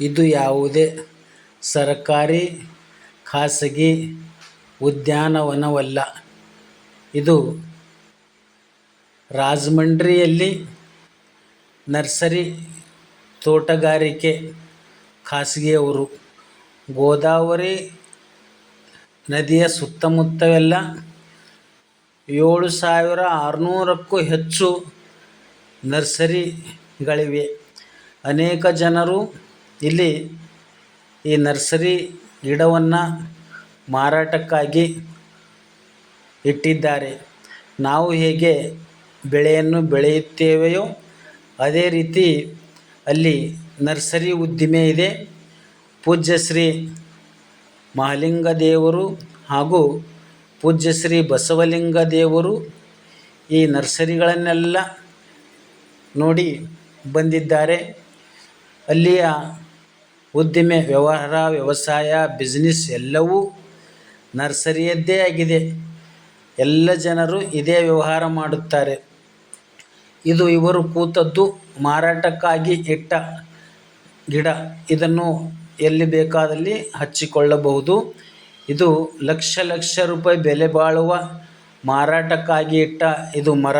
ಇದು ಯಾವುದೇ ಸರ್ಕಾರಿ, ಖಾಸಗಿ ಉದ್ಯಾನವನವಲ್ಲ. ಇದು ರಾಜಮಂಡ್ರಿಯಲ್ಲಿ ನರ್ಸರಿ ತೋಟಗಾರಿಕೆ ಖಾಸಗಿಯವರು. ಗೋದಾವರಿ ನದಿಯ ಸುತ್ತಮುತ್ತವೆಲ್ಲ ಏಳು ಸಾವಿರ ಆರುನೂರಕ್ಕೂ ಹೆಚ್ಚು ನರ್ಸರಿಗಳಿವೆ. ಅನೇಕ ಜನರು ಇಲ್ಲಿ ಈ ನರ್ಸರಿ ಗಿಡವನ್ನು ಮಾರಾಟಕ್ಕಾಗಿ ಇಟ್ಟಿದ್ದಾರೆ. ನಾವು ಹೇಗೆ ಬೆಳೆಯನ್ನು ಬೆಳೆಯುತ್ತೇವೆಯೋ ಅದೇ ರೀತಿ ಅಲ್ಲಿ ನರ್ಸರಿ ಉದ್ದಿಮೆ ಇದೆ. ಪೂಜ್ಯ ಶ್ರೀ ಮಹಾಲಿಂಗ ದೇವರು ಹಾಗೂ ಪೂಜ್ಯ ಶ್ರೀ ಬಸವಲಿಂಗ ದೇವರು ಈ ನರ್ಸರಿಗಳನ್ನೆಲ್ಲ ನೋಡಿ ಬಂದಿದ್ದಾರೆ. ಅಲ್ಲಿಯ ಉದ್ದಿಮೆ, ವ್ಯವಹಾರ, ವ್ಯವಸಾಯ ಬಿಸ್ನೆಸ್ ಎಲ್ಲವೂ ನರ್ಸರಿಯದ್ದೇ ಆಗಿದೆ. ಎಲ್ಲ ಜನರು ಇದೇ ವ್ಯವಹಾರ ಮಾಡುತ್ತಾರೆ. ಇದು ಇವರು ಕೂತದ್ದು ಮಾರಾಟಕ್ಕಾಗಿ ಇಟ್ಟ ಗಿಡ. ಇದನ್ನು ಎಲ್ಲಿ ಬೇಕಾದಲ್ಲಿ ಹಚ್ಚಿಕೊಳ್ಳಬಹುದು. ಇದು ಲಕ್ಷ ಲಕ್ಷ ರೂಪಾಯಿ ಬೆಲೆ ಬಾಳುವ ಮಾರಾಟಕ್ಕಾಗಿ ಇಟ್ಟ ಇದು ಮರ.